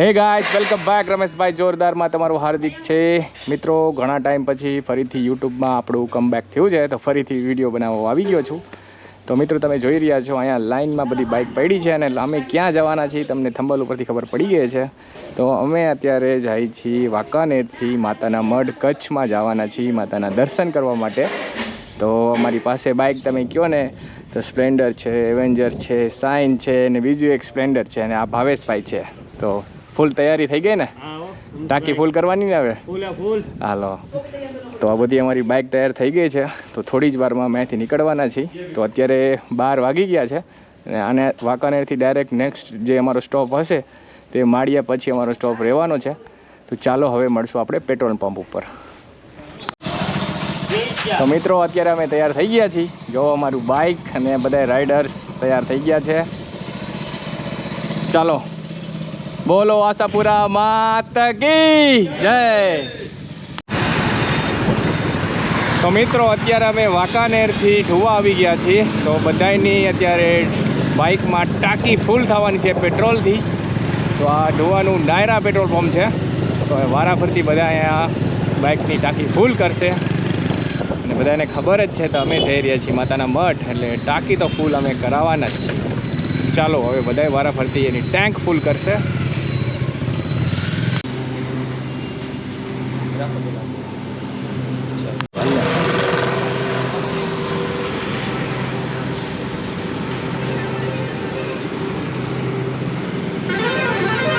હે guys welcome back Rameshbhai જોરદારમાં તમારું હાર્દિક છે. મિત્રો, ઘણા ટાઈમ પછી ફરીથી યુટ્યુબમાં આપણું કમબેક થયું છે, તો ફરીથી વીડિયો બનાવવા આવી ગયો છું. તો મિત્રો, તમે જોઈ રહ્યા છો, અહીંયા લાઇનમાં બધી બાઇક પડી છે અને અમે ક્યાં જવાના છીએ, તમને થંબલ ઉપરથી ખબર પડી ગઈ છે. તો અમે અત્યારે જઈએ છીએ વાંકાનેરથી માતાના મઢ કચ્છમાં જવાના છીએ, માતાના દર્શન કરવા માટે. તો અમારી પાસે બાઇક તમે કહો ને, તો સ્પ્લેન્ડર છે એવેન્જર છે સાઇન છે અને બીજું એક સ્પ્લેન્ડર છે અને આ ભાવેશભાઈ છે. તો ફૂલ તૈયારી થઈ ગઈ ને? ટાંકી ફૂલ કરવાની ને હવે? હાલો. તો આ બધી અમારી બાઇક તૈયાર થઈ ગઈ છે. તો થોડી જ વારમાં અહીંથી નીકળવાના છીએ. તો અત્યારે બાર વાગી ગયા છે. અને આને વાંકાનેરથી ડાયરેક્ટ નેક્સ્ટ જે અમારો સ્ટોપ હશે તે માળિયા પછી અમારો સ્ટોપ રહેવાનો છે. તો ચાલો હવે મળશું આપણે પેટ્રોલ પંપ ઉપર. તો મિત્રો અત્યારે અમે તૈયાર થઈ ગયા છીએ. જો અમારું બાઇક અને બધા રાઇડર્સ તૈયાર થઈ ગયા છે. ચાલો. બોલો આશાપુરા માતા કી જય. તો મિત્રો, અત્યારે અમે વાંકાનેરથી જોવા આવી ગયા છીએ. તો બધાયની અત્યારે બાઇકમાં ટાંકી ફૂલ થવાની છે પેટ્રોલથી. તો આ જોવાનું નાયરા પેટ્રોલ પંપ છે. તો વારાફરતી બધા અહીંયા બાઇકની ટાંકી ફૂલ કરશે. અને બધાને ખબર જ છે તો અમે જઈ રહ્યા છીએ માતાના મઠ, એટલે ટાંકી તો ફૂલ અમે કરાવવાના જ ચાલો, હવે બધાય વારાફરતી એની ટેન્ક ફૂલ કરશે.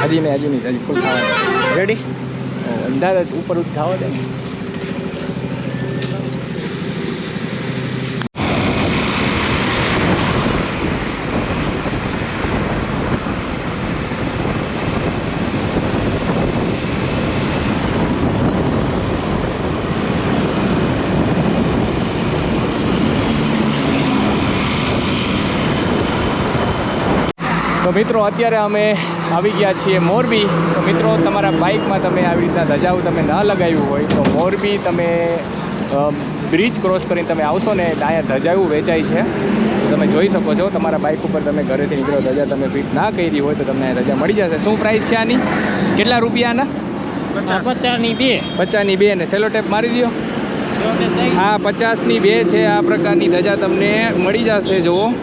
હજી નહીં હજી નહીં હજી ફૂલ થવા રેડી અંદાજ ઉપર ઉઠાવો દે. મિત્રો અત્યારે અમે આવી ગયા છીએ મોરબી. તો મિત્રો તમારા બાઇકમાં તમે આવી રીતના ધજાવું તમે ન લગાવ્યું હોય તો મોરબી તમે બ્રિજ ક્રોસ કરીને તમે આવશો ને એટલે અહીંયા ધજાઓ વેચાય છે. તમે જોઈ શકો છો તમારા બાઇક ઉપર તમે ઘરેથી નીકળો ધજા તમે ફિટ ના કરી હોય તો તમને રજા મળી જશે. શું પ્રાઇસ છે આની? કેટલા રૂપિયાના? પચાસની બે. પચાસની બે ને સેલો ટેપ મારી દો આ પચાસની બે છે, આ પ્રકારની ધજા તમને મળી જશે, જુઓ.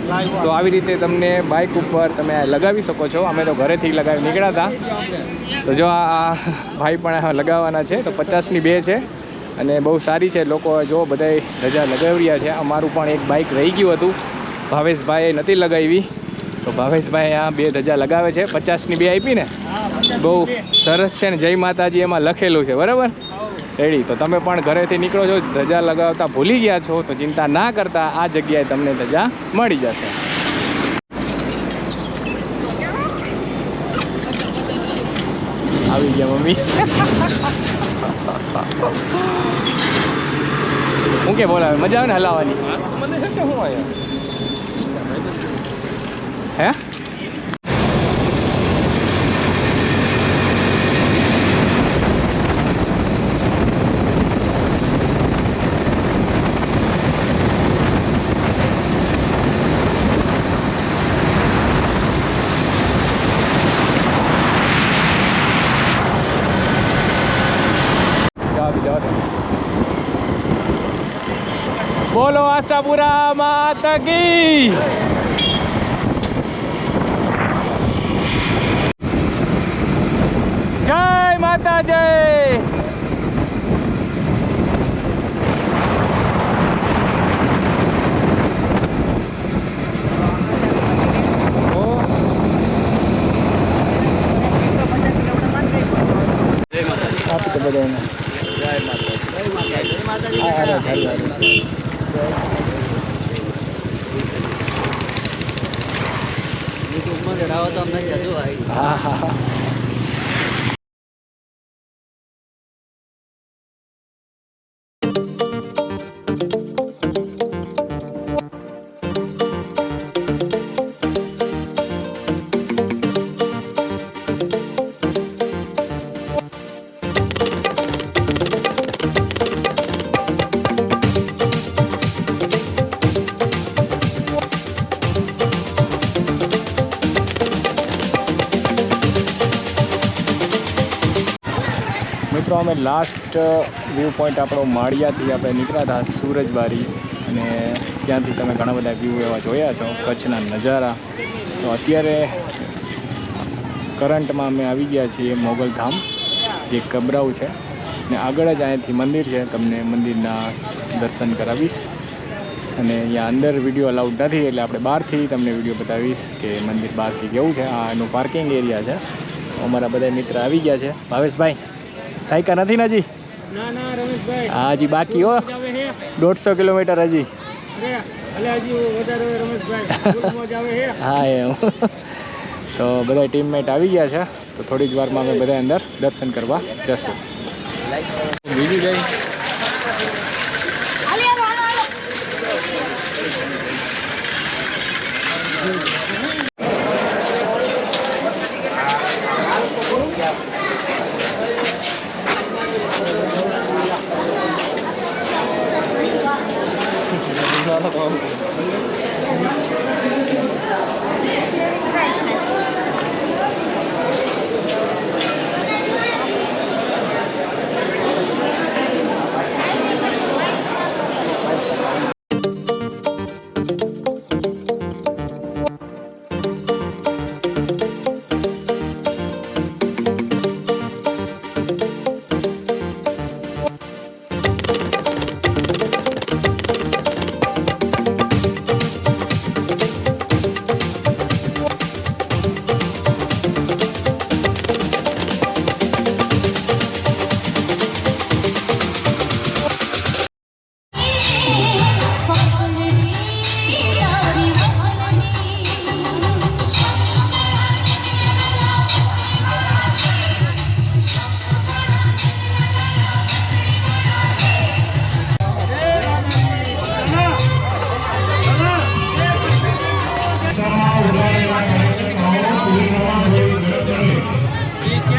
તો આવી રીતે તમને બાઇક ઉપર તમે લગાવી શકો છો. અમે તો ઘરેથી લગાવી નીકળ્યા હતા. તો જો આ ભાઈ પણ લગાવવાના છે, તો પચાસની બે છે. અને બહુ સારી છે. લોકો જો બધાય ધજા લગાવી રહ્યા છે. અમારું પણ એક બાઇક રહી ગયું હતું. ભાવેશભાઈએ નથી લગાવી. તો ભાવેશભાઈ આ બે ધજા લગાવે છે. પચાસની બે આપી ને. બહુ સરસ છે ને. જય માતાજી એમાં લખેલું છે. બરાબર? રેડી. તો તમે પણ ઘરેથી નીકળો છો ધજા લગાવતા ભૂલી ગયા છો તો ચિંતા ના કરતા આ જગ્યાએ તમને ધજા મળી જશે. આવી ગયા મમ્મી. હું કે બોલાવે? મજા આવે ને હલાવવાની? હું આયા હે જવા દે, જવા દે. બોલો આશાપુરા માતા કી. જય માતા જય આપી તો બધાને હા, હાલો, હાલો, હાલો. હા હા હા. અમે લાસ્ટ વ્યૂ પોઈન્ટ આપણો માળિયાથી આપણે નીકળ્યા હતા સૂરજબારી. અને ત્યાંથી તમે ઘણા બધા વ્યૂ એવા જોયા છો, કચ્છના નજારા. તો અત્યારે કરંટમાં અમે આવી ગયા છીએ મોગલધામ જે કબરાઉ છે. ને આગળ જ અહીંયાથી મંદિર છે, તમને મંદિરના દર્શન કરાવીશ. અને અહીંયા અંદર વીડિયો અલાઉડ નથી, એટલે આપણે બહારથી તમને વીડિયો બતાવીશ કે મંદિર બહારથી કેવું છે. આ એનું પાર્કિંગ એરિયા છે. અમારા બધા મિત્ર આવી ગયા છે. ભાવેશભાઈ. થાયકા નથી ને હજી? ના ના રમેશભાઈ. હા હજી બાકી હો. દોઢસો કિલોમીટર હજી. હા. એમ. તો બધા ટીમમેટ આવી ગયા છે. તો થોડી જ વારમાં અમે બધા અંદર દર્શન કરવા જશું. બીજું જઈ Thank you.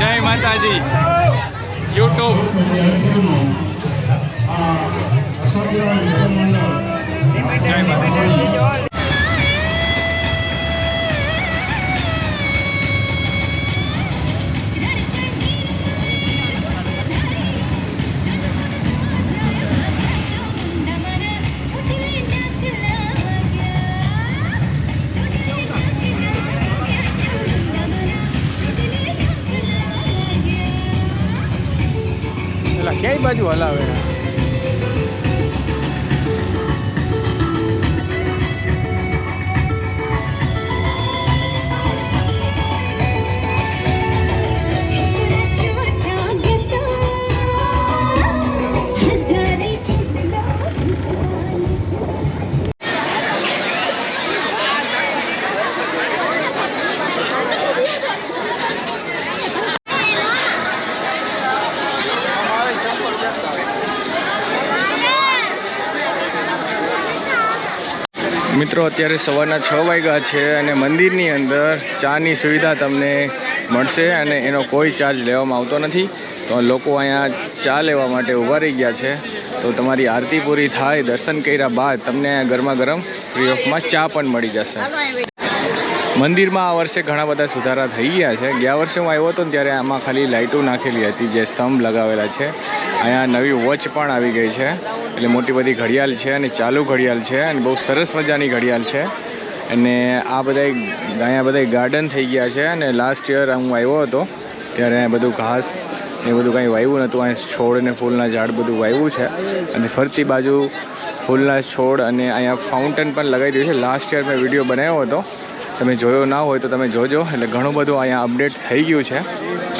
જય માતાજી. યુટ્યુબ જય માતાજી. ayudarla a ver. મિત્રો, અત્યારે સવારના છ વાગ્યા છે અને મંદિરની અંદર ચાની સુવિધા તમને મળશે અને એનો કોઈ ચાર્જ લેવામાં આવતો નથી. તો લોકો અહીંયા ચા લેવા માટે ઊભા રહી ગયા છે. તો તમારી આરતી પૂરી થાય, દર્શન કર્યા બાદ તમને ગરમા ગરમ ફ્રી ઓફમાં ચા પણ મળી જશે. મંદિરમાં આ વર્ષે ઘણા બધા સુધારા થઈ ગયા છે. ગયા વર્ષે હું આવ્યો હતો ત્યારે આમાં ખાલી લાઇટો નાખેલી હતી, જે સ્તંભ લગાવેલા છે. અહીંયા નવી વોચ પણ આવી ગઈ છે. એટલે મોટી બધી ઘડિયાળ છે અને ચાલુ ઘડિયાળ છે અને બહુ સરસ મજાની ઘડિયાળ છે. અને આ બધા અહીંયા બધા ગાર્ડન થઈ ગયા છે અને લાસ્ટ યર હું આવ્યો હતો, ત્યારે અહીંયા બધું ઘાસ એ બધું કાંઈ વાવ્યું નહોતું. અહીંયા છોડ અને ફૂલના ઝાડ બધું વાવ્યું છે અને ફરતી બાજુ ફૂલના છોડ અને અહીંયા ફાઉન્ટેન પણ લગાવી દીધું છે. લાસ્ટ યર મેં વીડિયો બનાવ્યો હતો. તમે જોયો ના હોય તો તમે જોજો. એટલે ઘણું બધું અહીંયા અપડેટ થઈ ગયું છે.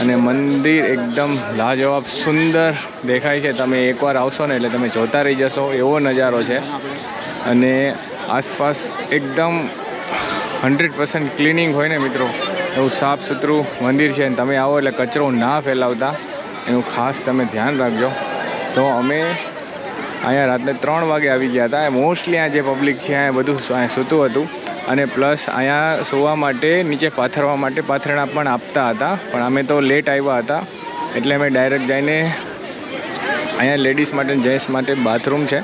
અને મંદિર એકદમ લાજવાબ સુંદર દેખાય છે. તમે એકવાર આવશો ને એટલે તમે જોતા રહી જશો. એવો નજારો છે. અને આસપાસ એકદમ હંડ્રેડ પર્સન્ટ ક્લિનિંગ હોય ને મિત્રો. એવું સાફ સુથરું મંદિર છે. અને તમે આવો એટલે કચરો ના ફેલાવતા. એનું ખાસ તમે ધ્યાન રાખજો. તો અમે અહીંયા રાત્રે ત્રણ વાગે આવી ગયા હતા. મોસ્ટલી આ જે પબ્લિક છે, અહીંયા બધું અહીંયા સૂતું હતું. અને પ્લસ અહીંયા સુવા માટે, નીચે પાથરવા માટે પાથરણા પણ આપતા હતા. પણ અમે તો લેટ આવ્યા હતા. એટલે અમે ડાયરેક્ટ જઈને અહીંયા લેડીઝ માટે જેન્ટ્સ માટે બાથરૂમ છે,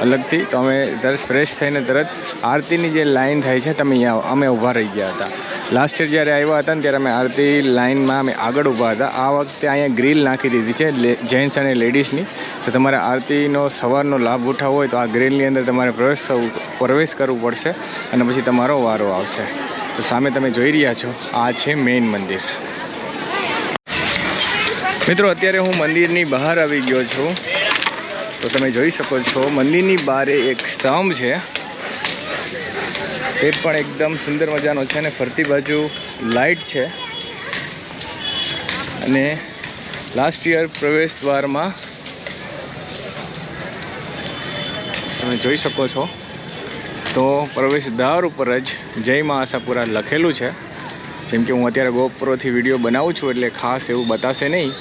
અલગથી. તો અમે તરત ફ્રેશ થઈને તરત આરતીની જે લાઈન થાય છે, તમે અહીંયા અમે ઊભા રહી ગયા હતા. લાસ્ટ યર જ્યારે આવ્યા હતા ને ત્યારે અમે આરતી લાઇનમાં અમે આગળ ઊભા હતા. આ વખતે અહીંયા ગ્રીલ નાખી દીધી છે જેન્ટ્સ અને લેડીઝની. તો તમારે આરતીનો સવારનો લાભ ઉઠાવવો હોય તો આ ગ્રીલની અંદર તમારે પ્રવેશ થવું પ્રવેશ કરવું પડશે અને પછી તમારો વારો આવશે. તો સામે તમે જોઈ રહ્યા છો, આ છે મેઇન મંદિર. મિત્રો, અત્યારે હું મંદિરની બહાર આવી ગયો છું. તો તમે જોઈ શકો છો, મંદિરની બારે એક સ્તંભ છે. તે પણ એકદમ સુંદર મજાનો છે અને ફરતી બાજુ લાઇટ છે. અને લાસ્ટ યર પ્રવેશ દ્વારમાં તમે જોઈ શકો છો. તો પ્રવેશ દ્વાર ઉપર જ જય મા આશાપુરા લખેલું છે. જેમ કે હું અત્યારે ગોપુરોથી વીડિયો બનાવું છું એટલે ખાસ એવું બતાશે નહીં.